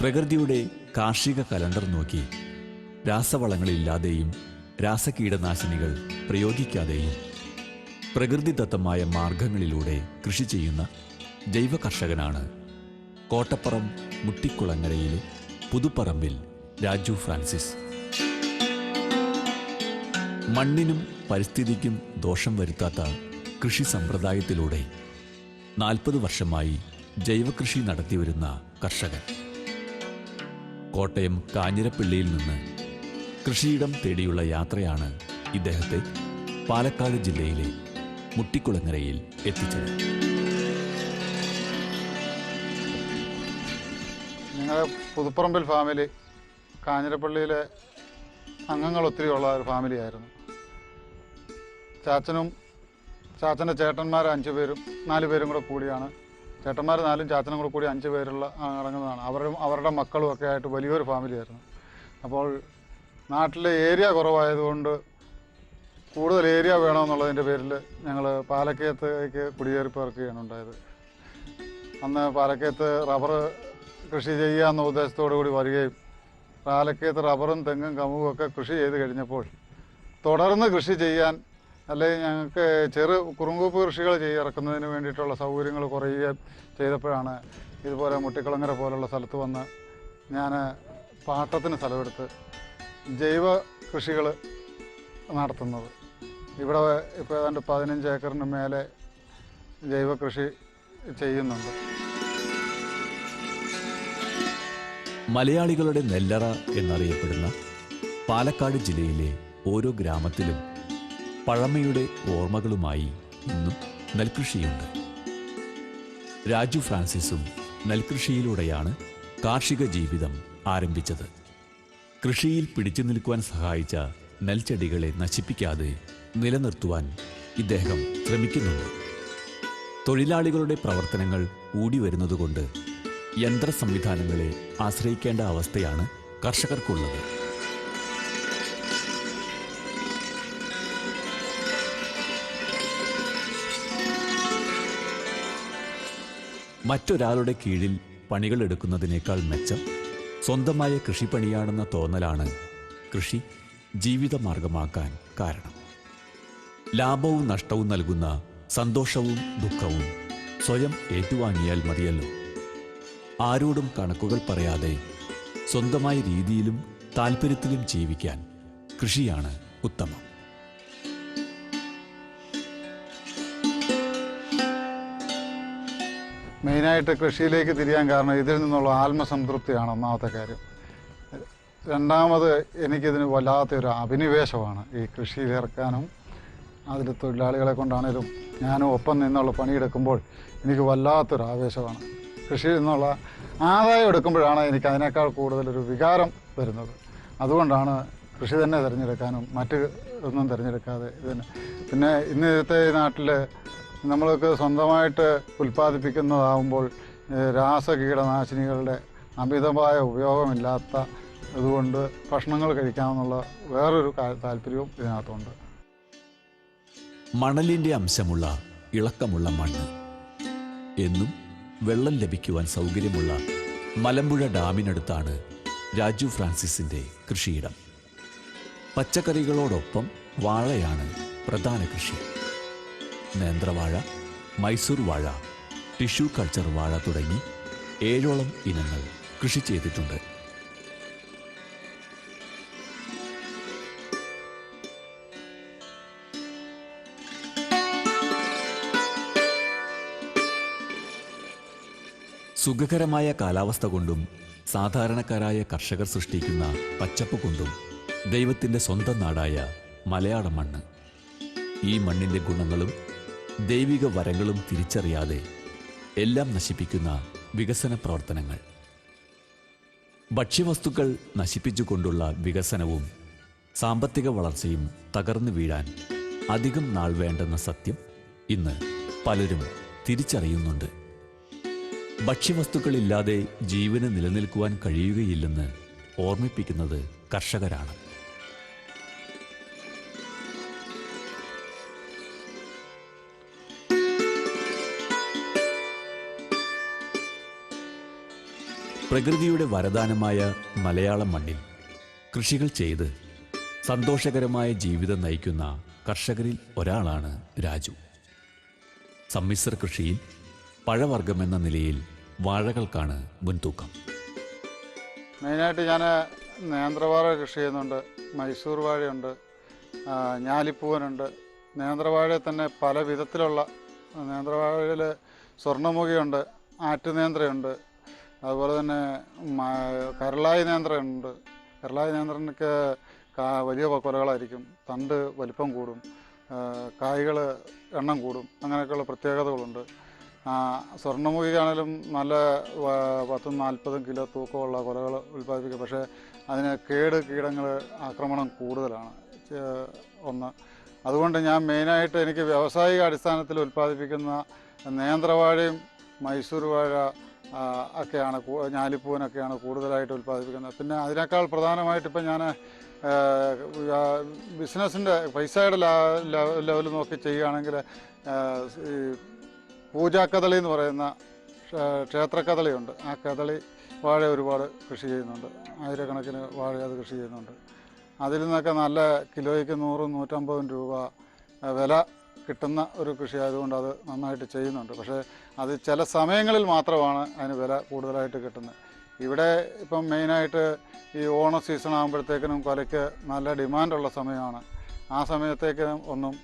പ്രകൃതിയുടെ കാർഷിക കലണ്ടർ നോക്കി രാസവളങ്ങളില്ലാതെയും രാസകീടനാശിനികൾ പ്രയോഗിക്കാതെയും പ്രകൃതിദത്തമായ മാർഗങ്ങളിലൂടെ കൃഷി ചെയ്യുന്ന ജൈവ കർഷകനാണ് കോട്ടപ്പുറം മുട്ടിക്കുളങ്ങരയിലെ പുതുപ്പറമ്പിൽ രാജു ഫ്രാൻസിസ്. മണ്ണിനും പരിസ്ഥിതിക്കും ദോഷം വരുത്താത്ത കൃഷി സമ്പ്രദായത്തിലൂടെ നാൽപ്പത് വർഷമായി ജൈവകൃഷി നടത്തിവരുന്ന കർഷകൻ. കോട്ടയം കാഞ്ഞിരപ്പള്ളിയിൽ നിന്ന് കൃഷിയിടം തേടിയുള്ള യാത്രയാണ് ഇദ്ദേഹത്തെ പാലക്കാട് ജില്ലയിലെ മുട്ടിക്കുളങ്ങരയിൽ എത്തിച്ചത്. ഞങ്ങൾ പുതുപ്പറമ്പിൽ ഫാമിലി കാഞ്ഞിരപ്പള്ളിയിലെ അംഗങ്ങൾ ഒത്തിരി ഉള്ള ഒരു ഫാമിലി ആയിരുന്നു. ചാച്ചനും ചാച്ചന്റെ ചേട്ടന്മാർ അഞ്ചു പേരും നാല് പേരും കൂടെ കൂടിയാണ് ചേട്ടന്മാർ നാലും ചാച്ചനും കൂടെ കൂടി അഞ്ച് പേരുള്ള അടങ്ങുന്നതാണ്. അവരും അവരുടെ മക്കളും ഒക്കെ ആയിട്ട് വലിയൊരു ഫാമിലിയായിരുന്നു അപ്പോൾ നാട്ടിലെ ഏരിയ കുറവായതുകൊണ്ട് കൂടുതൽ ഏരിയ വേണമെന്നുള്ളതിന്റെ പേരിൽ ഞങ്ങൾ പാലക്കയത്തേക്ക് കുടിയേറി പേർക്കുകയാണ് ഉണ്ടായത്. അന്ന് പാലക്കയത്ത് റബ്ബർ കൃഷി ചെയ്യാമെന്ന ഉദ്ദേശത്തോടു കൂടി വരികയും പാലക്കയത്ത് റബ്ബറും തെങ്ങും കമുകും ഒക്കെ കൃഷി ചെയ്ത് കഴിഞ്ഞപ്പോൾ തുടർന്ന് കൃഷി ചെയ്യാൻ അല്ലെങ്കിൽ ഞങ്ങൾക്ക് ചെറു കുറുങ്കൂപ്പ് കൃഷികൾ ചെയ്ത് ഇറക്കുന്നതിന് വേണ്ടിയിട്ടുള്ള സൗകര്യങ്ങൾ കുറയുകയും ചെയ്തപ്പോഴാണ് ഇതുപോലെ മുട്ടിക്കുളങ്ങര പോലുള്ള സ്ഥലത്ത് വന്ന് ഞാൻ പാട്ടത്തിന് സ്ഥലമെടുത്ത് ജൈവ കൃഷികൾ നടത്തുന്നത്. ഇവിടെ ഇപ്പോൾ ഏതാണ്ട് പതിനഞ്ച് ഏക്കറിന് മേലെ ജൈവ കൃഷി ചെയ്യുന്നുണ്ട്. മലയാളികളുടെ നെല്ലറ എന്നറിയപ്പെടുന്ന പാലക്കാട് ജില്ലയിലെ ഓരോ ഗ്രാമത്തിലും പഴമയുടെ ഓർമ്മകളുമായി ഇന്നും നെൽകൃഷിയുണ്ട്. രാജു ഫ്രാൻസിസും നെൽകൃഷിയിലൂടെയാണ് കാർഷിക ജീവിതം ആരംഭിച്ചത്. കൃഷിയിൽ പിടിച്ചു നിൽക്കുവാൻ സഹായിച്ച നെൽച്ചെടികളെ നശിപ്പിക്കാതെ നിലനിർത്തുവാൻ ഇദ്ദേഹം ശ്രമിക്കുന്നുണ്ട്. തൊഴിലാളികളുടെ പ്രവർത്തനങ്ങൾ കൂടി വരുന്നതുകൊണ്ട് യന്ത്ര സംവിധാനങ്ങളെ ആശ്രയിക്കേണ്ട അവസ്ഥയാണ് കർഷകർക്കുള്ളത്. മറ്റൊരാളുടെ കീഴിൽ പണികൾ എടുക്കുന്നതിനേക്കാൾ മെച്ചം സ്വന്തമായ കൃഷിപ്പണിയാണെന്ന തോന്നലാണ് കൃഷി ജീവിതമാർഗമാക്കാൻ കാരണം. ലാഭവും നഷ്ടവും നൽകുന്ന സന്തോഷവും ദുഃഖവും സ്വയം ഏറ്റുവാങ്ങിയാൽ മതിയല്ലോ. ആരോടും കണക്കുകൾ പറയാതെ സ്വന്തമായ രീതിയിലും താല്പര്യത്തിലും ജീവിക്കാൻ കൃഷിയാണ് ഉത്തമം. മെയിനായിട്ട് കൃഷിയിലേക്ക് തിരിയാൻ കാരണം ഇതിൽ നിന്നുള്ള ആത്മസംതൃപ്തിയാണ് ഒന്നാമത്തെ കാര്യം. രണ്ടാമത് എനിക്കിതിന് വല്ലാത്തൊരു അഭിനിവേശമാണ് ഈ കൃഷിയിലിറക്കാനും അതിൽ തൊഴിലാളികളെ കൊണ്ടാണേലും ഞാനും ഒപ്പം നിന്നുള്ള പണിയെടുക്കുമ്പോൾ എനിക്ക് വല്ലാത്തൊരു ആവേശമാണ്. കൃഷിയിൽ നിന്നുള്ള ആദായം എടുക്കുമ്പോഴാണ് എനിക്ക് അതിനേക്കാൾ കൂടുതലൊരു വികാരം വരുന്നത്. അതുകൊണ്ടാണ് കൃഷി തന്നെ തിരഞ്ഞെടുക്കാനും മറ്റ് ഒന്നും തിരഞ്ഞെടുക്കാതെ ഇതിന്. പിന്നെ ഇന്നത്തെ നാട്ടിൽ നമ്മൾക്ക് സ്വന്തമായിട്ട് ഉൽപ്പാദിപ്പിക്കുന്നതാകുമ്പോൾ രാസ രാസകീടനാശിനികളുടെ അമിതമായ ഉപയോഗമില്ലാത്ത അതുകൊണ്ട് ഭക്ഷണങ്ങൾ കഴിക്കാമെന്നുള്ള വേറൊരു താല്പര്യവും ഇതിനകത്തുണ്ട്. മണലിന്റെ അംശമുള്ള ഇളക്കമുള്ള മണ്ണ്. എന്നും വെള്ളം ലഭിക്കുവാൻ സൗകര്യമുള്ള മലമ്പുഴ ഡാമിനടുത്താണ് രാജു ഫ്രാൻസിസിന്റെ കൃഷിയിടം. പച്ചക്കറികളോടൊപ്പം വാഴയാണ് പ്രധാന കൃഷി. നേന്ത്രവാഴ മൈസൂർ വാഴ ടിഷ്യൂ കൾച്ചർ വാഴ തുടങ്ങി ഏഴോളം ഇനങ്ങൾ കൃഷി ചെയ്തിട്ടുണ്ട്. സുഖകരമായ കാലാവസ്ഥ കൊണ്ടും സാധാരണക്കാരായ കർഷകർ സൃഷ്ടിക്കുന്ന പച്ചപ്പ് കൊണ്ടും ദൈവത്തിന്റെ സ്വന്തം നാടായ മലയാള മണ്ണ്. ഈ മണ്ണിന്റെ ഗുണങ്ങളും ദൈവിക വരങ്ങളും തിരിച്ചറിയാതെ എല്ലാം നശിപ്പിക്കുന്ന വികസന പ്രവർത്തനങ്ങൾ. ഭക്ഷ്യവസ്തുക്കൾ നശിപ്പിച്ചുകൊണ്ടുള്ള വികസനവും സാമ്പത്തിക വളർച്ചയും തകർന്നു വീഴാൻ അധികം നാൾ വേണ്ടെന്ന സത്യം ഇന്ന് പലരും തിരിച്ചറിയുന്നുണ്ട്. ഭക്ഷ്യവസ്തുക്കളില്ലാതെ ജീവന് നിലനിൽക്കുവാൻ കഴിയുകയില്ലെന്ന് ഓർമ്മിപ്പിക്കുന്നത് കർഷകരാണ്. പ്രകൃതിയുടെ വരദാനമായ മലയാളം മണ്ണിൽ കൃഷികൾ ചെയ്ത് സന്തോഷകരമായ ജീവിതം നയിക്കുന്ന കർഷകരിൽ ഒരാളാണ് രാജു. സമ്മിശ്ര കൃഷിയിൽ പഴവർഗമെന്ന നിലയിൽ വാഴകൾക്കാണ് മുൻതൂക്കം. മെയിനായിട്ട് ഞാൻ നേന്ത്രവാഴ കൃഷി ചെയ്യുന്നുണ്ട്. മൈസൂർ വാഴയുണ്ട്. ഞാലിപ്പൂവനുണ്ട്. നേന്ത്രവാഴയിൽ തന്നെ പല വിധത്തിലുള്ള നേന്ത്രവാഴയിൽ സ്വർണമുഖിയുണ്ട് ആറ്റുനേന്ത്രയുണ്ട് അതുപോലെ തന്നെ കരളായ കരളായി കരളായ നേന്ത്രനൊക്കെ വലിയ കൊലകളായിരിക്കും. തണ്ട് വലിപ്പം കൂടും. കായ്കൾ എണ്ണം കൂടും. അങ്ങനെയൊക്കെയുള്ള പ്രത്യേകതകളുണ്ട്. ആ, സ്വർണമുഖിയാണേലും നല്ല പത്തും നാൽപ്പതും കിലോ തൂക്കമുള്ള കൊലകൾ ഉൽപ്പാദിപ്പിക്കും. പക്ഷേ അതിന് കേട് കീടങ്ങൾ ആക്രമണം കൂടുതലാണ്. ഒന്ന്. അതുകൊണ്ട് ഞാൻ മെയിനായിട്ട് എനിക്ക് വ്യാവസായിക അടിസ്ഥാനത്തിൽ ഉൽപ്പാദിപ്പിക്കുന്ന നേന്ത്രവാഴയും മൈസൂർ വാഴ ഒക്കെയാണ് ഞാലിപ്പൂവിനൊക്കെയാണ് കൂടുതലായിട്ട് ഉൽപ്പാദിപ്പിക്കുന്നത്. പിന്നെ അതിനേക്കാൾ പ്രധാനമായിട്ട് ഇപ്പം ഞാൻ ബിസിനസ്സിന്റെ പൈസയുടെ ലെവൽ നോക്കി ചെയ്യുകയാണെങ്കിൽ ഈ പൂജാക്കഥളി എന്ന് പറയുന്ന ക്ഷേത്രക്കഥളിയുണ്ട് ആ കഥളി വാഴ ഒരുപാട് കൃഷി ചെയ്യുന്നുണ്ട്. ആയിരക്കണക്കിന് വാഴ അത് കൃഷി ചെയ്യുന്നുണ്ട്. അതിൽ നിന്നൊക്കെ നല്ല കിലോയ്ക്ക് നൂറും നൂറ്റമ്പതും രൂപ വില കിട്ടുന്ന ഒരു കൃഷി ആയതുകൊണ്ട് അത് നന്നായിട്ട് ചെയ്യുന്നുണ്ട്. പക്ഷേ അത് ചില സമയങ്ങളിൽ മാത്രമാണ് അതിന് വില കൂടുതലായിട്ട് കിട്ടുന്നത്. ഇവിടെ ഇപ്പം മെയിനായിട്ട് ഈ ഓണ സീസൺ ആകുമ്പോഴത്തേക്കിനും കൊലയ്ക്ക് നല്ല ഡിമാൻഡുള്ള സമയമാണ്. ആ സമയത്തേക്കിനും ഒന്നും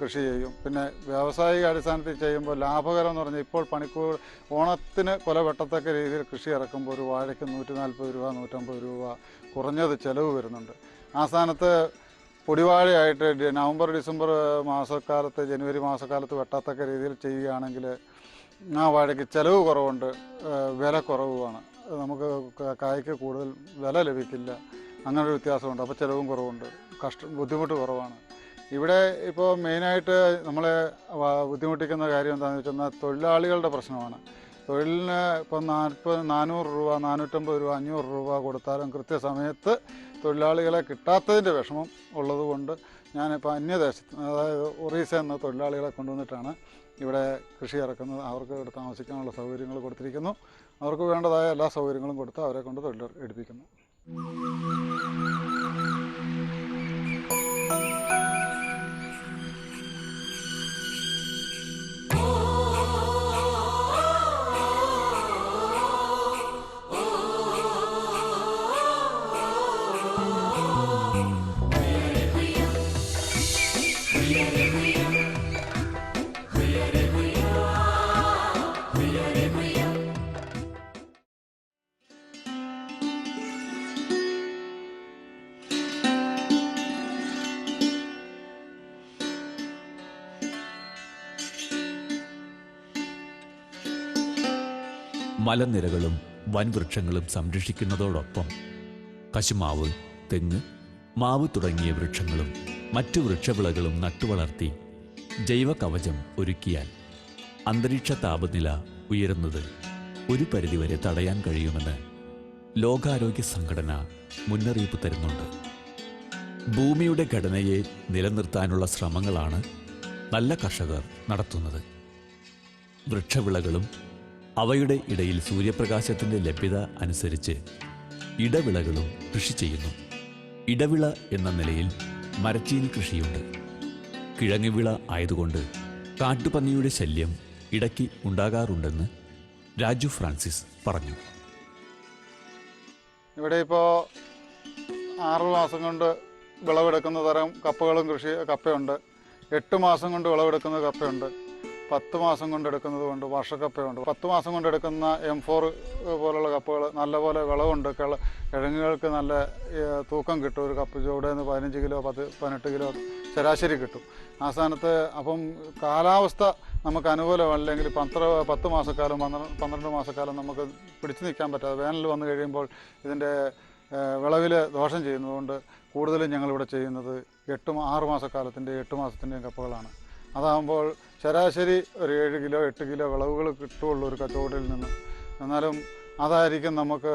കൃഷി ചെയ്യും. പിന്നെ വ്യാവസായിക അടിസ്ഥാനത്തിൽ ചെയ്യുമ്പോൾ ലാഭകരം എന്ന് പറഞ്ഞാൽ ഇപ്പോൾ പണിക്കൂർ ഓണത്തിന് കൊല വെട്ടത്തക്ക രീതിയിൽ കൃഷി ഇറക്കുമ്പോൾ ഒരു വാഴയ്ക്ക് നൂറ്റി നാൽപ്പത് രൂപ നൂറ്റമ്പത് രൂപ കുറഞ്ഞത് ചിലവ് വരുന്നുണ്ട്. ആ സ്ഥാനത്ത് പൊടിവാഴയായിട്ട് നവംബർ ഡിസംബർ മാസക്കാലത്ത് ജനുവരി മാസക്കാലത്ത് വെട്ടാത്തക്ക രീതിയിൽ ചെയ്യുകയാണെങ്കിൽ ആ വാഴയ്ക്ക് ചിലവ് കുറവുണ്ട് വില കുറവുമാണ്. നമുക്ക് കായ്ക്ക് കൂടുതൽ വില ലഭിക്കില്ല. അങ്ങനെ ഒരു വ്യത്യാസമുണ്ട്. അപ്പോൾ ചിലവും കുറവുണ്ട്. കഷ്ട ബുദ്ധിമുട്ട് കുറവാണ്. ഇവിടെ ഇപ്പോൾ മെയിനായിട്ട് നമ്മളെ ബുദ്ധിമുട്ടിക്കുന്ന കാര്യം എന്താണെന്ന് വെച്ചാൽ തൊഴിലാളികളുടെ പ്രശ്നമാണ്. തൊഴിലിന് ഇപ്പം നാൽപ്പത് നാനൂറ് രൂപ നാനൂറ്റമ്പത് രൂപ അഞ്ഞൂറ് രൂപ കൊടുത്താലും കൃത്യസമയത്ത് തൊഴിലാളികളെ കിട്ടാത്തതിന്റെ വിഷമം ഉള്ളതുകൊണ്ട് ഞാനിപ്പോൾ അന്യദേശത്ത് അതായത് ഒറീസ എന്ന തൊഴിലാളികളെ കൊണ്ടുവന്നിട്ടാണ് ഇവിടെ കൃഷി ഇറക്കുന്നത്. അവർക്ക് ഇവിടെ താമസിക്കാനുള്ള സൗകര്യങ്ങൾ കൊടുത്തിരിക്കുന്നു. അവർക്ക് വേണ്ടതായ എല്ലാ സൗകര്യങ്ങളും കൊടുത്ത് അവരെ കൊണ്ട് തൊഴിൽ എടുപ്പിക്കുന്നു. മലനിരകളും വൻവൃക്ഷങ്ങളും സംരക്ഷിക്കുന്നതോടൊപ്പം കശുമാവ് തെങ്ങ് മാവ് തുടങ്ങിയ വൃക്ഷങ്ങളും മറ്റു വൃക്ഷവിളകളും നട്ടുവളർത്തി ജൈവ കവചം ഒരുക്കിയാൽ അന്തരീക്ഷ താപനില ഉയരുന്നത് ഒരു പരിധിവരെ തടയാൻ കഴിയുമെന്ന് ലോകാരോഗ്യ സംഘടന മുന്നറിയിപ്പ് തരുന്നുണ്ട്. ഭൂമിയുടെ ഘടനയെ നിലനിർത്താനുള്ള ശ്രമങ്ങളാണ് നല്ല കർഷകർ നടത്തുന്നത്. വൃക്ഷവിളകളും അവയുടെ ഇടയിൽ സൂര്യപ്രകാശത്തിന്റെ ലഭ്യത അനുസരിച്ച് ഇടവിളകളും കൃഷി ചെയ്യുന്നു. ഇടവിള എന്ന നിലയിൽ മരച്ചീനി കൃഷിയുണ്ട്. കിഴങ്ങുവിള ആയതുകൊണ്ട് കാട്ടുപന്നിയുടെ ശല്യം ഇടയ്ക്ക് ഉണ്ടാകാറുണ്ടെന്ന് രാജു ഫ്രാൻസിസ് പറഞ്ഞു. ഇവിടെ ഇപ്പോൾ ആറ് മാസം കൊണ്ട് വിളവെടുക്കുന്ന തരം കപ്പകളും കൃഷി കപ്പയുണ്ട്. എട്ട് മാസം കൊണ്ട് വിളവെടുക്കുന്ന കപ്പയുണ്ട്. പത്ത് മാസം കൊണ്ട് എടുക്കുന്നത് കൊണ്ട് വർഷക്കപ്പയുണ്ട് പത്ത് മാസം കൊണ്ടെടുക്കുന്ന എം ഫോർ പോലുള്ള കപ്പകൾ നല്ലപോലെ വിളവുണ്ട്. കിള കിഴങ്ങുകൾക്ക് നല്ല തൂക്കം കിട്ടും. ഒരു കപ്പ് ചൂടെ നിന്ന് പതിനഞ്ച് കിലോ പത്ത് പതിനെട്ട് കിലോ ശരാശരി കിട്ടും. ആ സ്ഥാനത്ത് അപ്പം കാലാവസ്ഥ നമുക്ക് അനുകൂലമല്ലെങ്കിൽ പന്ത്ര പത്ത് മാസക്കാലം പന്ത്രണ്ട് പന്ത്രണ്ട് മാസക്കാലം നമുക്ക് പിടിച്ചു നിൽക്കാൻ പറ്റാതെ വേനൽ വന്നു കഴിയുമ്പോൾ ഇതിന്റെ വിളവിൽ ദോഷം ചെയ്യുന്നതുകൊണ്ട് കൂടുതലും ഞങ്ങളിവിടെ ചെയ്യുന്നത് എട്ട് ആറ് മാസക്കാലത്തിന്റെ എട്ട് മാസത്തിന്റെയും കപ്പകളാണ്. അതാകുമ്പോൾ ശരാശരി ഒരു ഏഴ് കിലോ എട്ട് കിലോ വിളവുകൾ കിട്ടുള്ളൂ ഒരു കച്ചവടത്തിൽ നിന്ന്. എന്നാലും അതായിരിക്കും നമുക്ക്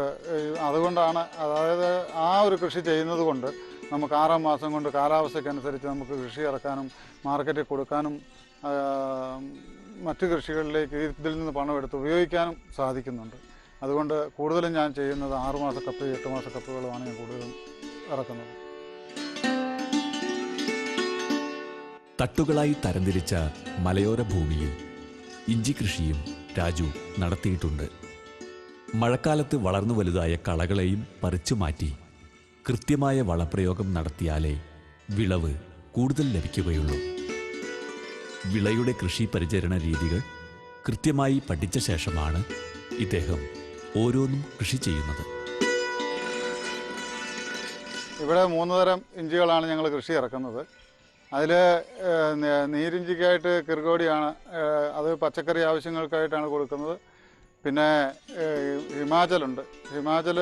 അതുകൊണ്ടാണ് അതായത് ആ ഒരു കൃഷി ചെയ്യുന്നത് കൊണ്ട് നമുക്ക് ആറാം മാസം കൊണ്ട് കാലാവസ്ഥയ്ക്കനുസരിച്ച് നമുക്ക് കൃഷി ഇറക്കാനും മാർക്കറ്റിൽ കൊടുക്കാനും മറ്റു കൃഷികളിലേക്ക് ഇതിൽ നിന്ന് പണം എടുത്ത് ഉപയോഗിക്കാനും സാധിക്കുന്നുണ്ട്. അതുകൊണ്ട് കൂടുതലും ഞാൻ ചെയ്യുന്നത് ആറുമാസ കപ്പ് എട്ട് മാസ കപ്പുകളുമാണ് ഞാൻ കൂടുതലും ഇറക്കുന്നത്. തട്ടുകളായി തരംതിരിച്ച മലയോര ഭൂമിയിൽ ഇഞ്ചി കൃഷിയും രാജു നടത്തിയിട്ടുണ്ട്. മഴക്കാലത്ത് വളർന്നു വലുതായ കളകളെയും പറിച്ചു മാറ്റി കൃത്യമായ വളപ്രയോഗം നടത്തിയാലേ വിളവ് കൂടുതൽ ലഭിക്കുകയുള്ളൂ. വിളയുടെ കൃഷി പരിചരണ രീതികൾ കൃത്യമായി പഠിച്ച ശേഷമാണ് ഇദ്ദേഹം ഓരോന്നും കൃഷി ചെയ്യുന്നത്. ഇവിടെ മൂന്ന് തരം ഇഞ്ചികളാണ് ഞങ്ങൾ കൃഷി ഇറക്കുന്നത്. അതിൽ നീരിഞ്ചിക്കായിട്ട് കിർഗോടിയാണ് ഏഹ്, അത് പച്ചക്കറി ആവശ്യങ്ങൾക്കായിട്ടാണ് കൊടുക്കുന്നത്. പിന്നെ ഹിമാചലുണ്ട്. ഹിമാചൽ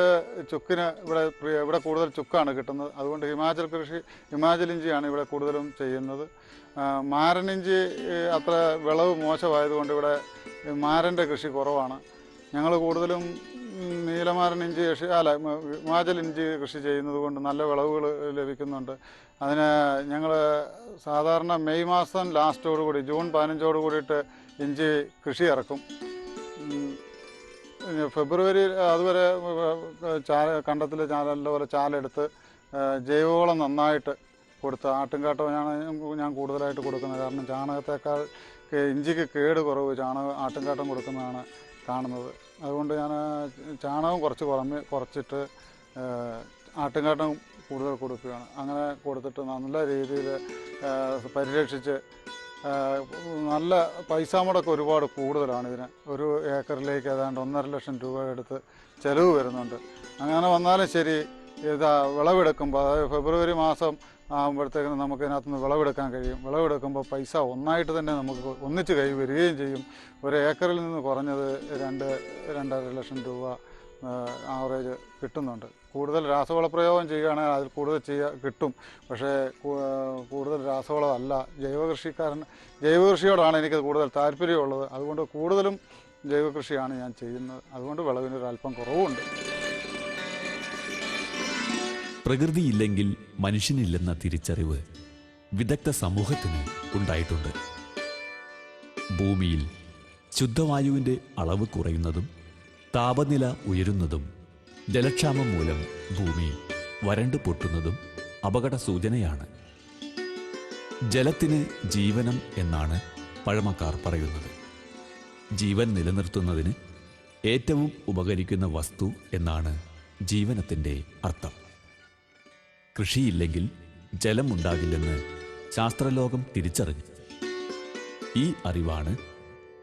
ചുക്കിന് ഇവിടെ ഇവിടെ കൂടുതൽ ചുക്കാണ് കിട്ടുന്നത്. അതുകൊണ്ട് ഹിമാചൽ കൃഷി ഹിമാചൽ ഇഞ്ചിയാണ് ഇവിടെ കൂടുതലും ചെയ്യുന്നത്. മാരൻ ഇഞ്ചി അത്ര വിളവ് മോശമായതുകൊണ്ട് ഇവിടെ മാരന്റെ കൃഷി കുറവാണ്. ഞങ്ങൾ കൂടുതലും നീലമാരൻ ഇഞ്ചി കൃഷി അല്ല മാജൽ ഇഞ്ചി കൃഷി ചെയ്യുന്നത് കൊണ്ട് നല്ല വിളവുകൾ ലഭിക്കുന്നുണ്ട്. അതിന് ഞങ്ങൾ സാധാരണ മെയ് മാസം ലാസ്റ്റോടു കൂടി ജൂൺ പതിനഞ്ചോട് കൂടിയിട്ട് ഇഞ്ചി കൃഷി ഇറക്കും. ഫെബ്രുവരി അതുവരെ ചാല കണ്ടത്തിൽ ചാല പോലെ ചാലെടുത്ത് ജൈവവളം നന്നായിട്ട് കൊടുത്ത് ആട്ടുംകാട്ടം ഞാൻ കൂടുതലായിട്ട് കൊടുക്കുന്നത്. കാരണം ചാണകത്തേക്കാൾ ഇഞ്ചിക്ക് കേട് കുറവ് ചാണകം ആട്ടുംകാട്ടം കൊടുക്കുന്നതാണ് കാണുന്നത്. അതുകൊണ്ട് ഞാൻ ചാണകം കുറച്ച് കുറഞ്ഞ് കുറച്ചിട്ട് ആട്ടുംകാട്ടം കൂടുതൽ കൊടുക്കുകയാണ്. അങ്ങനെ കൊടുത്തിട്ട് നല്ല രീതിയിൽ പരിരക്ഷിച്ച് നല്ല പൈസ മുടക്ക് ഒരുപാട് കൂടുതലാണ് ഇതിന്. ഒരു ഏക്കറിലേക്ക് ഏതാണ്ട് ഒന്നര ലക്ഷം രൂപ എടുത്ത് ചിലവ് വരുന്നുണ്ട്. അങ്ങനെ വന്നാലും ശരി ഇതാ വിളവെടുക്കുമ്പോൾ അതായത് ഫെബ്രുവരി മാസം ആകുമ്പോഴത്തേക്കിന് നമുക്ക് ഇതിനകത്തുനിന്ന് വിളവെടുക്കാൻ കഴിയും. വിളവെടുക്കുമ്പോൾ പൈസ ഒന്നായിട്ട് തന്നെ നമുക്ക് ഒന്നിച്ച് കൈ വരികയും ചെയ്യും. ഒരു ഏക്കറിൽ നിന്ന് കുറഞ്ഞത് രണ്ട് രണ്ടര ലക്ഷം രൂപ ആവറേജ് കിട്ടുന്നുണ്ട്. കൂടുതൽ രാസവള പ്രയോഗം ചെയ്യുകയാണെങ്കിൽ അതിൽ കൂടുതൽ ചെയ്യുക കിട്ടും. പക്ഷേ കൂടുതൽ രാസവളമല്ല. ജൈവകൃഷിക്കാരൻ ജൈവകൃഷിയോടാണ് എനിക്ക് കൂടുതൽ താല്പര്യമുള്ളത്. അതുകൊണ്ട് കൂടുതലും ജൈവകൃഷിയാണ് ഞാൻ ചെയ്യുന്നത്. അതുകൊണ്ട് വിളവിനൊരു അല്പം കുറവുണ്ട്. പ്രകൃതിയില്ലെങ്കിൽ മനുഷ്യനില്ലെന്ന തിരിച്ചറിവ് വിദഗ്ധ സമൂഹത്തിന് ഉണ്ടായിട്ടുണ്ട്. ഭൂമിയിൽ ശുദ്ധവായുവിന്റെ അളവ് കുറയുന്നതും താപനില ഉയരുന്നതും ജലക്ഷാമം മൂലം ഭൂമി വരണ്ടു പൊട്ടുന്നതും അപകട സൂചനയാണ് ജലത്തിന് ജീവനം എന്നാണ് പഴമക്കാർ പറയുന്നത്. ജീവൻ നിലനിർത്തുന്നതിന് ഏറ്റവും ഉപകരിക്കുന്ന വസ്തു എന്നാണ് ജീവനത്തിന്റെ അർത്ഥം. കൃഷിയില്ലെങ്കിൽ ജലമുണ്ടാകില്ലെന്ന് ശാസ്ത്രലോകം തിരിച്ചറിഞ്ഞു. ഈ അറിവാണ്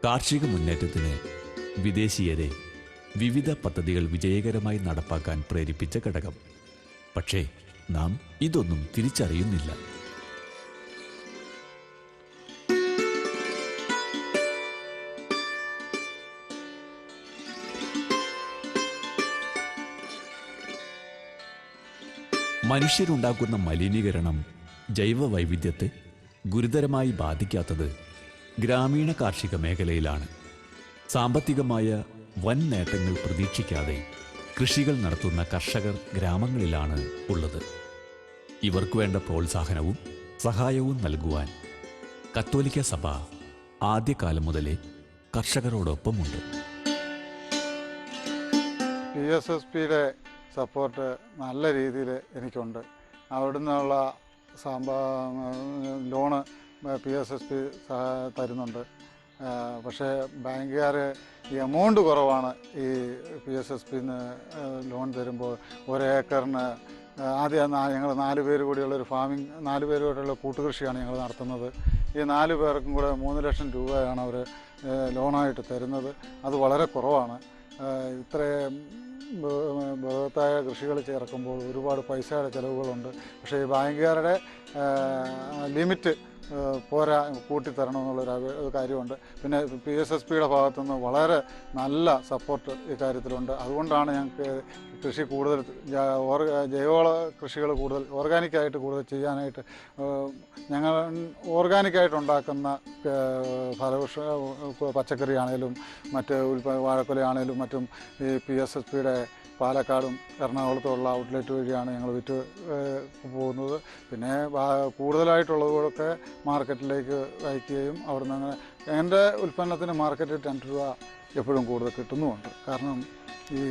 കാർഷിക മുന്നേറ്റത്തിന് വിദേശീയരെ വിവിധ പദ്ധതികൾ വിജയകരമായി നടപ്പാക്കാൻ പ്രേരിപ്പിച്ച ഘടകം. പക്ഷേ നാം ഇതൊന്നും തിരിച്ചറിയുന്നില്ല. മനുഷ്യരുണ്ടാക്കുന്ന മലിനീകരണം ജൈവ വൈവിധ്യത്തെ ഗുരുതരമായി ബാധിക്കാത്തത് ഗ്രാമീണ കാർഷിക മേഖലയിലാണ്. സാമ്പത്തികമായ വൻ നേട്ടങ്ങൾ പ്രതീക്ഷിക്കാതെ കൃഷികൾ നടത്തുന്ന കർഷകർ ഗ്രാമങ്ങളിലാണ് ഉള്ളത്. ഇവർക്ക് വേണ്ട പ്രോത്സാഹനവും സഹായവും നൽകുവാൻ കത്തോലിക്ക സഭ ആദ്യകാലം മുതലേ കർഷകരോടൊപ്പമുണ്ട്. സപ്പോർട്ട് നല്ല രീതിയിൽ എനിക്കുണ്ട്. അവിടുന്നുള്ള Samba loan P S S P തരുന്നുണ്ട്. പക്ഷേ ബാങ്കുകാർ ഈ എമൗണ്ട് കുറവാണ് ഈ പി എസ് എസ് പിന്ന് ലോൺ തരുമ്പോൾ ഒരേക്കറിന് ആദ്യം ഞങ്ങൾ നാല് പേര് കൂടിയുള്ള ഒരു ഫാമിംഗ് നാല് പേര് കൂടിയുള്ള കൂട്ടുകൃഷിയാണ് ഞങ്ങൾ നടത്തുന്നത്. ഈ നാല് പേർക്കും കൂടെ മൂന്ന് ലക്ഷം രൂപയാണ് അവർ ലോണായിട്ട് തരുന്നത്. അത് വളരെ കുറവാണ്. ഇത്രയും ബൃഹത്തായ കൃഷികൾ ചേർക്കുമ്പോൾ ഒരുപാട് പൈസയുടെ ചിലവുകളുണ്ട്. പക്ഷേ ഈ ബാങ്കുകാരുടെ ലിമിറ്റ് പോരാ കൂട്ടിത്തരണമെന്നുള്ളൊരു കാര്യമുണ്ട്. പിന്നെ പി എസ് എസ് പിയുടെ ഭാഗത്തുനിന്ന് വളരെ നല്ല സപ്പോർട്ട് ഇക്കാര്യത്തിലുണ്ട് അതുകൊണ്ടാണ് ഞങ്ങൾക്ക് കൃഷി കൂടുതൽ ജൈവവള കൃഷികൾ കൂടുതൽ ഓർഗാനിക്കായിട്ട് കൂടുതൽ ചെയ്യാനായിട്ട് ഞങ്ങൾ ഓർഗാനിക്കായിട്ട് ഉണ്ടാക്കുന്ന ഫലവൃക്ഷ പച്ചക്കറി ആണേലും മറ്റ് ഉൽപ്പ വാഴക്കൊലയാണേലും മറ്റും ഈ പി എസ് എസ് പിയുടെ പാലക്കാടും എറണാകുളത്തുമുള്ള ഔട്ട്ലെറ്റ് വഴിയാണ് ഞങ്ങൾ വിറ്റ് പോകുന്നത്. പിന്നെ കൂടുതലായിട്ടുള്ളതൊക്കെ മാർക്കറ്റിലേക്ക് അയക്കുകയും അവിടുന്ന് അങ്ങനെ എന്റെ ഉൽപ്പന്നത്തിന് മാർക്കറ്റിൽ രണ്ട് രൂപ എപ്പോഴും കൂടുതൽ കിട്ടുന്നുമുണ്ട്. കാരണം ഈ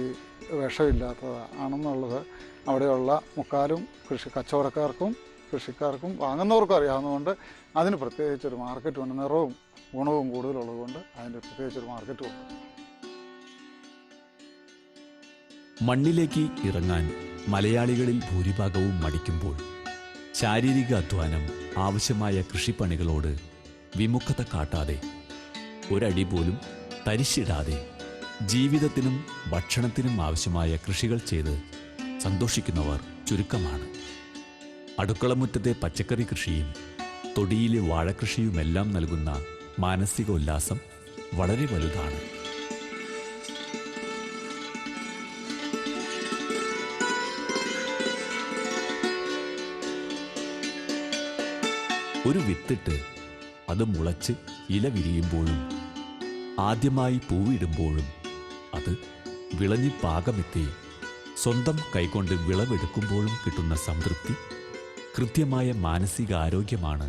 വിഷമില്ലാത്തതാണെന്നുള്ളത് അവിടെയുള്ള മുക്കാലും കൃഷി കച്ചവടക്കാർക്കും കൃഷിക്കാർക്കും വാങ്ങുന്നവർക്കും അറിയാവുന്നതുകൊണ്ട് അതിന് പ്രത്യേകിച്ചൊരു മാർക്കറ്റുണ്ട് നിറവും ഗുണവും കൂടുതലുള്ളതുകൊണ്ട് അതിന് പ്രത്യേകിച്ചൊരു മാർക്കറ്റുമുണ്ട് മണ്ണിലേക്ക് ഇറങ്ങാൻ മലയാളികളിൽ ഭൂരിഭാഗവും മടിക്കുമ്പോൾ ശാരീരിക അധ്വാനം ആവശ്യമായ കൃഷിപ്പണികളോട് വിമുഖത കാട്ടാതെ ഒരടി പോലും തരിശിടാതെ ജീവിതത്തിനും ഭക്ഷണത്തിനും ആവശ്യമായ കൃഷികൾ ചെയ്ത് സന്തോഷിക്കുന്നവർ ചുരുക്കമാണ്. അടുക്കളമുറ്റത്തെ പച്ചക്കറി കൃഷിയും തൊടിയിലെ വാഴകൃഷിയുമെല്ലാം നൽകുന്ന മാനസിക ഉല്ലാസം വളരെ വലുതാണ്. ഒരു വിത്തിട്ട് അത് മുളച്ച് ഇല വിരിയുമ്പോഴും ആദ്യമായി പൂവിടുമ്പോഴും അത് വിളഞ്ഞ് പാകമെത്തി സ്വന്തം കൈകൊണ്ട് വിളവെടുക്കുമ്പോഴും കിട്ടുന്ന സംതൃപ്തി കൃത്യമായ മാനസികാരോഗ്യമാണ്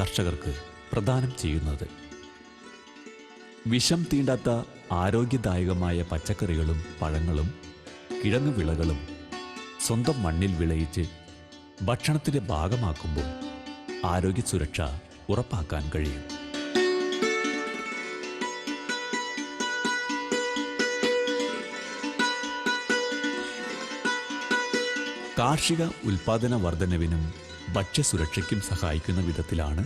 കർഷകർക്ക് പ്രദാനം ചെയ്യുന്നത്. വിഷം തീണ്ടാത്ത ആരോഗ്യദായകമായ പച്ചക്കറികളും പഴങ്ങളും കിഴങ്ങ് വിളകളും സ്വന്തം മണ്ണിൽ വിളയിച്ച് ഭക്ഷണത്തിന്റെ ഭാഗമാക്കുമ്പോൾ ആരോഗ്യ സുരക്ഷ ഉറപ്പാക്കാൻ കഴിയും. കാർഷിക ഉൽപാദന വർധനവിനും ഭക്ഷ്യസുരക്ഷയ്ക്കും സഹായിക്കുന്ന വിധത്തിലാണ്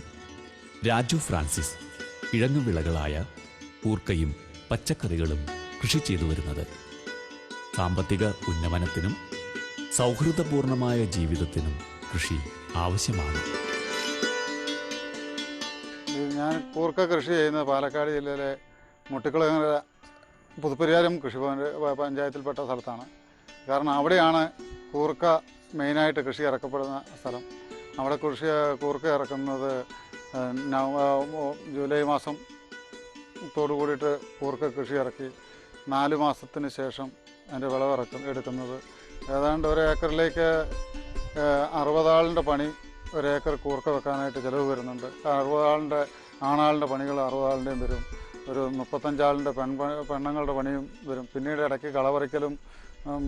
രാജു ഫ്രാൻസിസ് കിഴങ്ങുവിളകളായ കൂർക്കയും പച്ചക്കറികളും കൃഷി ചെയ്തു വരുന്നത്. സാമ്പത്തിക ഉന്നമനത്തിനും സൗഹൃദപൂർണമായ ജീവിതത്തിനും കൃഷി ആവശ്യമാണ്. ഞാൻ കൂർക്ക കൃഷി ചെയ്യുന്നത് പാലക്കാട് ജില്ലയിലെ മുട്ടിക്കുളങ്ങര പുതുപ്പരിയാരം കൃഷിഭവൻ പഞ്ചായത്തിൽപ്പെട്ട സ്ഥലത്താണ്. കാരണം അവിടെയാണ് കൂർക്ക മെയിനായിട്ട് കൃഷി ഇറക്കപ്പെടുന്ന സ്ഥലം. അവിടെ കൃഷി കൂർക്ക ഇറക്കുന്നത് ജൂലൈ മാസം തോടു കൂടിയിട്ട് കൂർക്ക കൃഷി ഇറക്കി നാല് മാസത്തിന് ശേഷം അതിന്റെ വിളവിറക്കും എടുക്കുന്നത്. ഏതാണ്ട് ഒരു ഏക്കറിലേക്ക് അറുപതാളിന്റെ പണി ഒരു ഏക്കർ കൂർക്ക വെക്കാനായിട്ട് ചിലവ് വരുന്നുണ്ട്. അറുപതാളിന്റെ ആണാളിന്റെ പണികൾ അറുപതാളിന്റെയും വരും. ഒരു മുപ്പത്തഞ്ചാളിന്റെ പെൺ പെണ്ണുങ്ങളുടെ പണിയും വരും. പിന്നീട് ഇടയ്ക്ക് കളപറിക്കലും ഉം,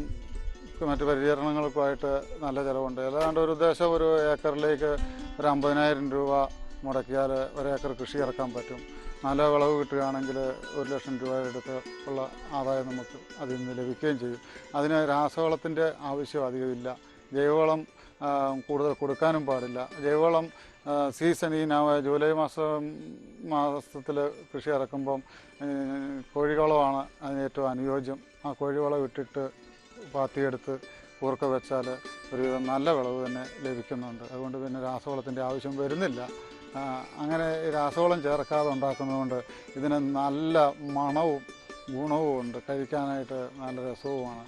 മറ്റ് പരിചരണങ്ങൾക്കുമായിട്ട് നല്ല ചിലവുണ്ട്. ഏതാണ്ട് ഒരു ഉദ്ദേശം ഒരു ഏക്കറിലേക്ക് ഒരു അമ്പതിനായിരം രൂപ മുടക്കിയാൽ ഒരു ഏക്കർ കൃഷി ഇറക്കാൻ പറ്റും. നല്ല വിളവ് കിട്ടുകയാണെങ്കിൽ ഒരു ലക്ഷം രൂപ എടുത്ത് ഉള്ള ആദായം നമുക്ക് അതിൽ നിന്ന് ലഭിക്കുകയും ചെയ്യും. അതിന് രാസവളത്തിന്റെ ആവശ്യം അധികമില്ല ജൈവവളം കൂടുതൽ കൊടുക്കാനും പാടില്ല. ജൈവവളം സീസൺ ഈ നവ ജൂലൈ മാസം മാസത്തിൽ കൃഷി ഇറക്കുമ്പം കോഴിവളമാണ് അതിന് ഏറ്റവും അനുയോജ്യം. ആ കോഴിവളം ഇട്ടിട്ട് പാത്തിയെടുത്ത് കൂർക്ക വെച്ചാൽ ഒരുവിധം നല്ല വിളവ് തന്നെ ലഭിക്കുന്നുണ്ട്. അതുകൊണ്ട് പിന്നെ രാസവളത്തിന്റെ ആവശ്യം വരുന്നില്ല. അങ്ങനെ രാസവളം ചേർക്കാതെ ഉണ്ടാക്കുന്നതുകൊണ്ട് ഇതിന് നല്ല മണവും ഗുണവും ഉണ്ട്. കഴിക്കാനായിട്ട് നല്ല രസവുമാണ്.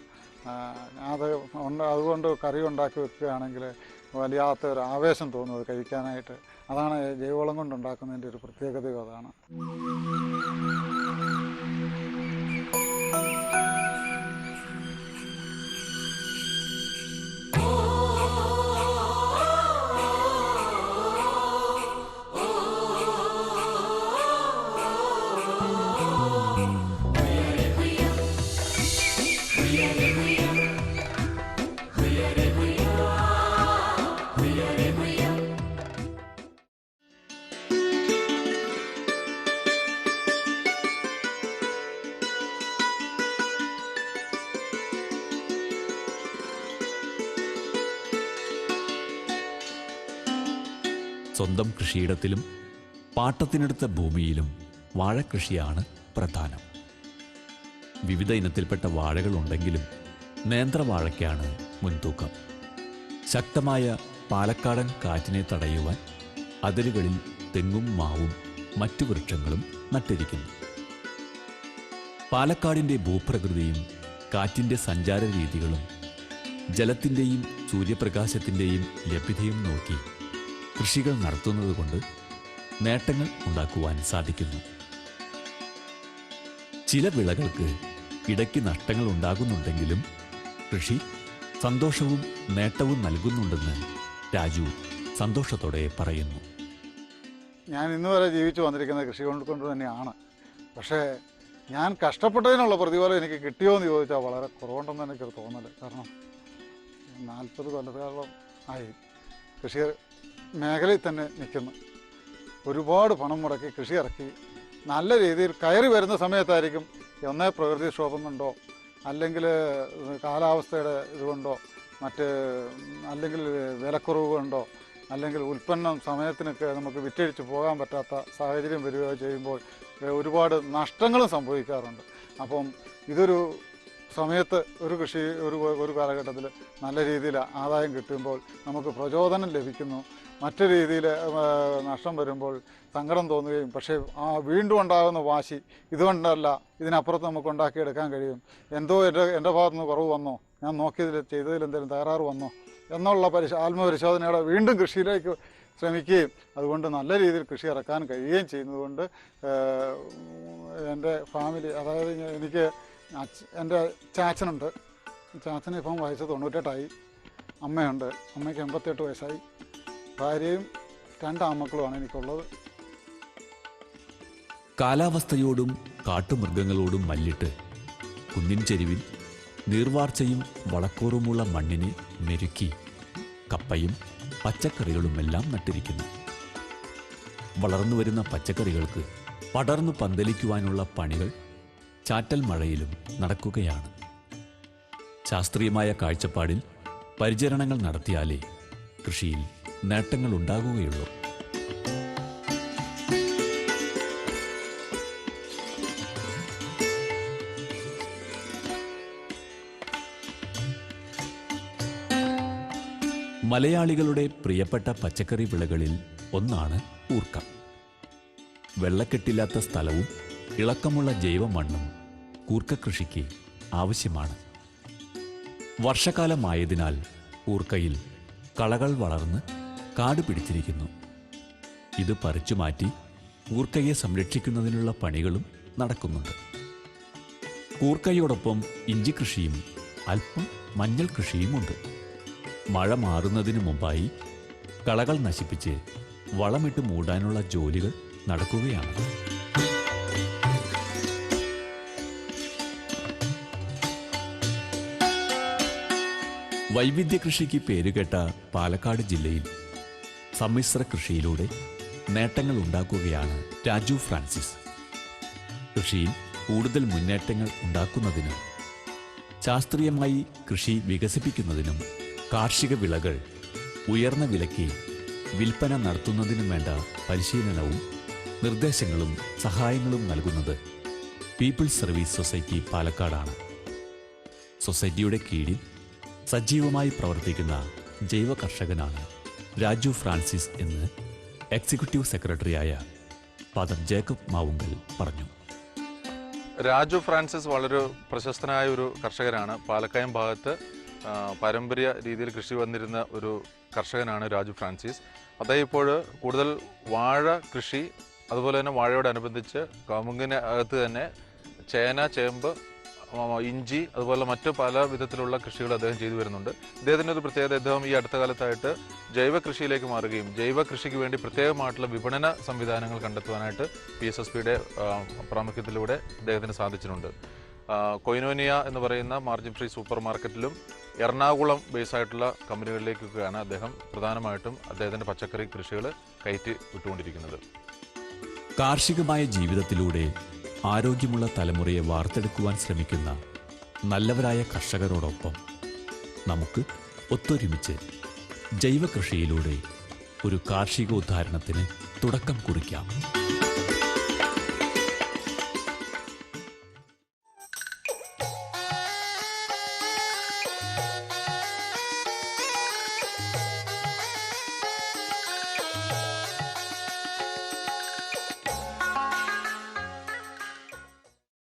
അത് ഉണ്ട് അതുകൊണ്ട് കറി ഉണ്ടാക്കി വെക്കുകയാണെങ്കിൽ വലിയാത്ത ഒരു ആവേശം തോന്നുന്നത് കഴിക്കാനായിട്ട്. അതാണ് ജൈവവളം കൊണ്ട് ഉണ്ടാക്കുന്നതിന്റെ ഒരു പ്രത്യേകതയും അതാണ്. സ്വന്തം കൃഷിയിടത്തിലും പാട്ടത്തിനെടുത്ത ഭൂമിയിലും വാഴക്കൃഷിയാണ് പ്രധാനം. വിവിധ ഇനത്തിൽപ്പെട്ട വാഴകളുണ്ടെങ്കിലും നേന്ത്രവാഴയ്ക്കാണ് മുൻതൂക്കം. ശക്തമായ പാലക്കാടൻ കാറ്റിനെ തടയുവാൻ അതിരുകളിൽ തെങ്ങും മാവും മറ്റു വൃക്ഷങ്ങളും നട്ടിരിക്കുന്നു. പാലക്കാടിന്റെ ഭൂപ്രകൃതിയും കാറ്റിന്റെ സഞ്ചാര രീതികളും ജലത്തിന്റെയും സൂര്യപ്രകാശത്തിന്റെയും ലഭ്യതയും നോക്കി കൃഷികൾ നടത്തുന്നതുകൊണ്ട് നേട്ടങ്ങൾ ഉണ്ടാക്കുവാൻ സാധിക്കുന്നു. ചില വിളകൾക്ക് ഇടയ്ക്ക് നഷ്ടങ്ങൾ ഉണ്ടാകുന്നുണ്ടെങ്കിലും കൃഷി സന്തോഷവും നേട്ടവും നൽകുന്നുണ്ടെന്ന് രാജു സന്തോഷത്തോടെ പറയുന്നു. ഞാൻ ഇന്ന് വരെ ജീവിച്ചു വന്നിരിക്കുന്നത് കൃഷി കൊണ്ട് കൊണ്ട് തന്നെയാണ്. പക്ഷേ ഞാൻ കഷ്ടപ്പെട്ടതിനുള്ള പ്രതിഫലം എനിക്ക് കിട്ടിയോ എന്ന് ചോദിച്ചാൽ വളരെ കുറവുണ്ടെന്ന് എനിക്കൊരു തോന്നൽ കാരണം നാൽപ്പത് കൊല്ലത്തോളം ആയി. കൃഷി മേഖലയിൽ തന്നെ നിൽക്കുന്നു. ഒരുപാട് പണം മുടക്കി കൃഷി ഇറക്കി. നല്ല രീതിയിൽ കയറി വരുന്ന സമയത്തായിരിക്കും ഒന്നേ പ്രകൃതിക്ഷോഭം കൊണ്ടോ അല്ലെങ്കിൽ കാലാവസ്ഥയുടെ ഇതുകൊണ്ടോ? മറ്റ് അല്ലെങ്കിൽ വിലക്കുറവ് കൊണ്ടോ അല്ലെങ്കിൽ ഉൽപ്പന്നം സമയത്തിനൊക്കെ നമുക്ക് വിറ്റഴിച്ച് പോകാൻ പറ്റാത്ത സാഹചര്യം വരികയോ ചെയ്യുമ്പോൾ ഒരുപാട് നഷ്ടങ്ങളും സംഭവിക്കാറുണ്ട്. അപ്പം ഇതൊരു സമയത്ത് ഒരു കൃഷി ഒരു ഒരു കാലഘട്ടത്തിൽ നല്ല രീതിയിൽ ആദായം കിട്ടുമ്പോൾ നമുക്ക് പ്രചോദനം ലഭിക്കുന്നു. മറ്റു രീതിയിൽ നഷ്ടം വരുമ്പോൾ സങ്കടം തോന്നുകയും പക്ഷേ ആ വീണ്ടും ഉണ്ടാകുന്ന വാശി ഇതുകൊണ്ടല്ല ഇതിനപ്പുറത്ത് നമുക്ക് ഉണ്ടാക്കിയെടുക്കാൻ കഴിയും. എന്തോ എന്റെ എന്റെ ഭാഗത്തുനിന്ന് കുറവ് വന്നോ? ഞാൻ നോക്കിയതിൽ ചെയ്തതിൽ എന്തെങ്കിലും തകരാറ് വന്നോ? എന്നുള്ള പരിശ ആത്മപരിശോധനയോടെ വീണ്ടും കൃഷിയിലേക്ക് ശ്രമിക്കുകയും അതുകൊണ്ട് നല്ല രീതിയിൽ കൃഷി ഇറക്കാൻ കഴിയുകയും ചെയ്യുന്നതുകൊണ്ട് എന്റെ ഫാമിലി അതായത് എനിക്ക് എന്റെ ചാച്ചനുണ്ട്. ചാച്ചന് ഇപ്പം വയസ്സ് തൊണ്ണൂറ്റെട്ടായി. അമ്മയുണ്ട്. അമ്മയ്ക്ക് എൺപത്തെട്ട് വയസ്സായി. ഭാര്യയും രണ്ട് ആമക്കളുമാണ് എനിക്കുള്ളത്. കാലാവസ്ഥയോടും കാട്ടുമൃഗങ്ങളോടും മല്ലിട്ട് കുന്നിൻ ചെരുവിൽ നീർവാർച്ചയും വളക്കൂറുമുള്ള മണ്ണിനെ മെരുക്കി കപ്പയും പച്ചക്കറികളുമെല്ലാം നട്ടിരിക്കുന്നു. വളർന്നു വരുന്ന പച്ചക്കറികൾക്ക് പടർന്നു പന്തലിക്കുവാനുള്ള പണികൾ ചാറ്റൽ മഴയിലും നടക്കുകയാണ്. ശാസ്ത്രീയമായ കാഴ്ചപ്പാടിൽ പരിചരണങ്ങൾ നടത്തിയാലേ കൃഷിയിൽ നേട്ടങ്ങൾ ഉണ്ടാകുകയുള്ളൂ. മലയാളികളുടെ പ്രിയപ്പെട്ട പച്ചക്കറി വിളകളിൽ ഒന്നാണ് ഊർക്ക. വെള്ളക്കെട്ടില്ലാത്ത സ്ഥലവും ഇളക്കമുള്ള ജൈവമണ്ണും കൂർക്ക കൃഷിക്ക് ആവശ്യമാണ്. വർഷകാലമായതിനാൽ ഊർക്കയിൽ കളകൾ വളർന്ന് കാട് പിടിച്ചിരിക്കുന്നു. ഇത് പറിച്ചു മാറ്റി ഊർക്കയെ സംരക്ഷിക്കുന്നതിനുള്ള പണികളും നടക്കുന്നുണ്ട്. കൂർക്കയോടൊപ്പം ഇഞ്ചി കൃഷിയും അല്പം മഞ്ഞൾ കൃഷിയുമുണ്ട് മഴ മാറുന്നതിന് മുമ്പായി കളകൾ നശിപ്പിച്ച് വളമിട്ട് മൂടാനുള്ള ജോലികൾ നടക്കുകയാണ്. വൈവിധ്യ കൃഷിക്ക് പേരുകേട്ട പാലക്കാട് ജില്ലയിൽ സമ്മിശ്ര കൃഷിയിലൂടെ നേട്ടങ്ങൾ ഉണ്ടാക്കുകയാണ് രാജു ഫ്രാൻസിസ്. കൃഷിയിൽ കൂടുതൽ മുന്നേറ്റങ്ങൾ ഉണ്ടാക്കുന്നതിനും ശാസ്ത്രീയമായി കൃഷി വികസിപ്പിക്കുന്നതിനും കാർഷിക വിളകൾ ഉയർന്ന വിലയ്ക്ക് വിൽപ്പന നടത്തുന്നതിനും വേണ്ട പരിശീലനവും നിർദ്ദേശങ്ങളും സഹായങ്ങളും നൽകുന്നത് പീപ്പിൾസ് സർവീസ് സൊസൈറ്റി പാലക്കാടാണ്. സൊസൈറ്റിയുടെ കീഴിൽ സജീവമായി പ്രവർത്തിക്കുന്ന ജൈവ കർഷകനാണ് രാജു ഫ്രാൻസിസ് എന്ന് എക്സിക്യൂട്ടീവ് സെക്രട്ടറിയായ ഫാദർ ജേക്കബ് മാവുങ്കൽ പറഞ്ഞു. രാജു ഫ്രാൻസിസ് വളരെ പ്രശസ്തനായ ഒരു കർഷകനാണ്. പാലക്കയം ഭാഗത്ത് പാരമ്പര്യ രീതിയിൽ കൃഷി വന്നിരുന്ന ഒരു കർഷകനാണ് രാജു ഫ്രാൻസിസ്. അദ്ദേഹം ഇപ്പോൾ കൂടുതൽ വാഴ കൃഷി അതുപോലെ തന്നെ വാഴയോടനുബന്ധിച്ച് കമുങ്ങിന് അകത്ത് തന്നെ ചേന ചേമ്പ് ഇഞ്ചി അതുപോലെ മറ്റു പല വിധത്തിലുള്ള കൃഷികൾ അദ്ദേഹം ചെയ്തു വരുന്നുണ്ട്. ഇദ്ദേഹത്തിന്റെ ഒരു പ്രത്യേകത അദ്ദേഹം ഈ അടുത്ത കാലത്തായിട്ട് ജൈവ കൃഷിയിലേക്ക് മാറുകയും ജൈവ കൃഷിക്ക് വേണ്ടി പ്രത്യേകമായിട്ടുള്ള വിപണന സംവിധാനങ്ങൾ കണ്ടെത്തുവാനായിട്ട് പി എസ് എസ് പിയുടെ പ്രാമുഖ്യത്തിലൂടെ അദ്ദേഹത്തിന് സാധിച്ചിട്ടുണ്ട്. കൊയിനോനിയ എന്ന് പറയുന്ന മാർജിൻ ഫ്രീ സൂപ്പർ മാർക്കറ്റിലും എറണാകുളം ബേസ് ആയിട്ടുള്ള കമ്പനികളിലേക്കൊക്കെയാണ് അദ്ദേഹം പ്രധാനമായിട്ടും അദ്ദേഹത്തിന്റെ പച്ചക്കറി കൃഷികൾ കയറ്റി വിട്ടുകൊണ്ടിരിക്കുന്നത്. കാർഷികമായ ജീവിതത്തിലൂടെ ആരോഗ്യമുള്ള തലമുറയെ വാർത്തെടുക്കുവാൻ ശ്രമിക്കുന്ന നല്ലവരായ കർഷകരോടൊപ്പം നമുക്ക് ഒത്തൊരുമിച്ച് ജൈവ കൃഷിയിലൂടെ ഒരു കാർഷിക ഉദ്ധാരണത്തിന് തുടക്കം കുറിക്കാം.